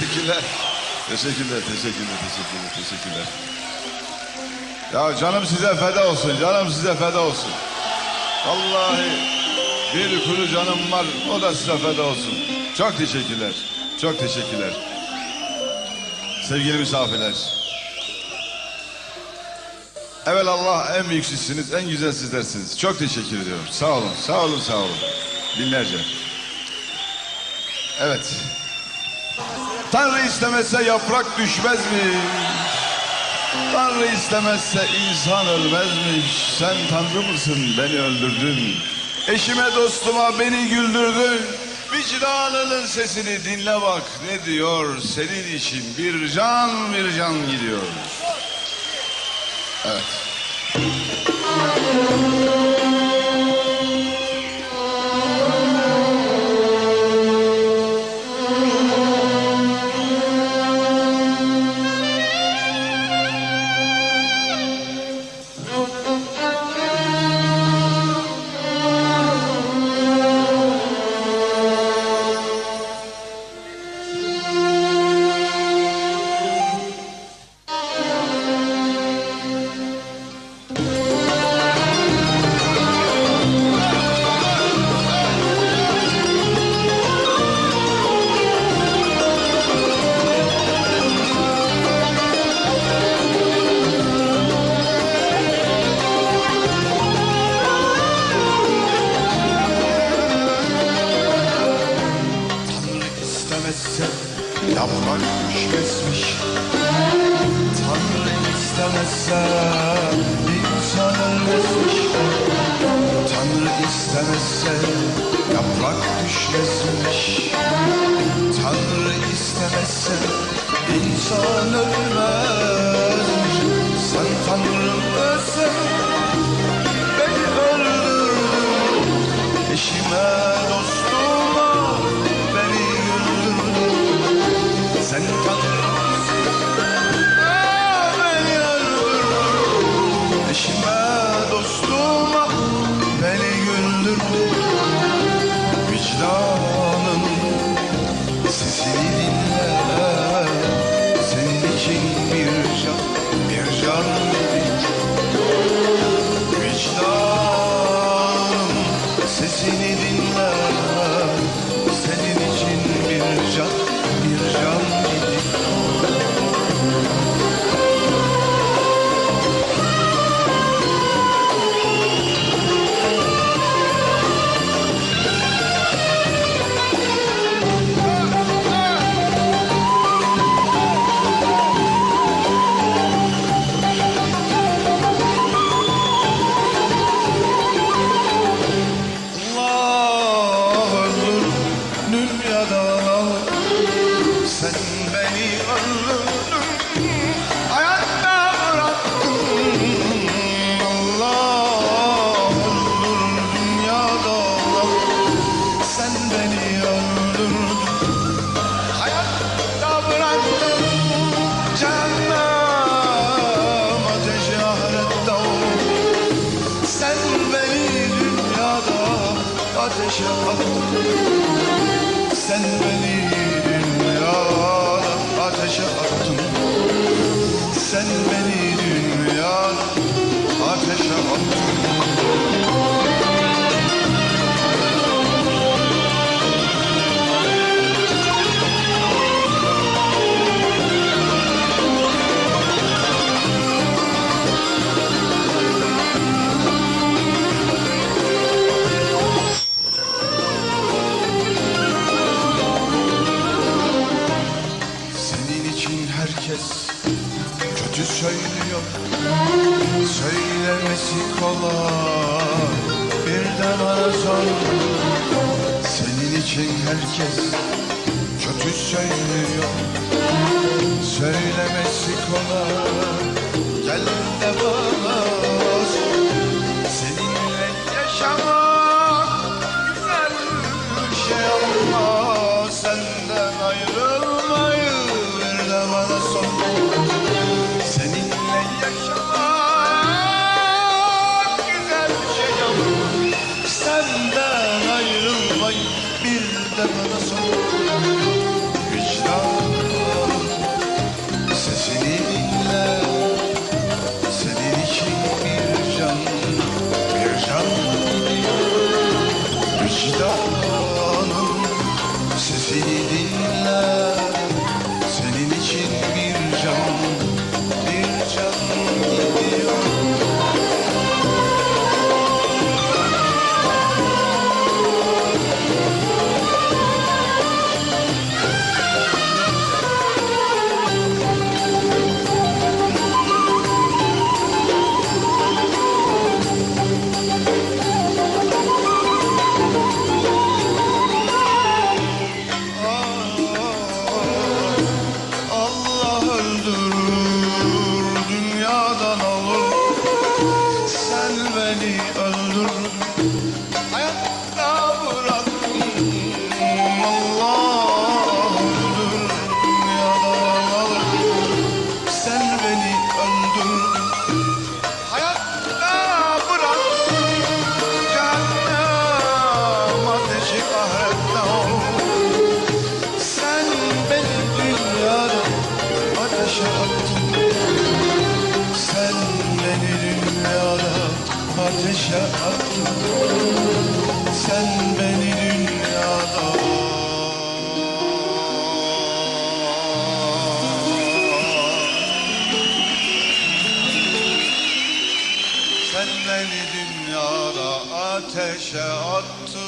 Teşekkürler. Teşekkürler, teşekkürler, teşekkürler, teşekkürler. Ya canım size feda olsun, canım size feda olsun. Vallahi bir kuru canım var, o da size feda olsun. Çok teşekkürler, çok teşekkürler. Sevgili misafirler. Evet Allah en büyük sizsiniz, en güzel sizlersiniz. Çok teşekkür ediyorum. Sağ olun, sağ olun, sağ olun. Binlerce. Evet. Tanrı istemezse yaprak düşmezmiş. Tanrı istemezse insan ölmezmiş. Sen Tanrı mısın beni öldürdün. Eşime dostuma beni güldürdün. Vicdanının sesini dinle bak ne diyor senin için bir can bir can gidiyor. Evet. İstemezse insan ölmezmiş Tanrı istemezse yaprak düşmezmiş Tanrı istemezse insan ölmezmiş ateşe attın Sen beni dünyada ateşe attın söylüyor. Söylemesi kolay Bir de bana sor Senin için herkes kötü söylüyor. Söylemesi kolay Gel de Sen beni dünyada ateşe attın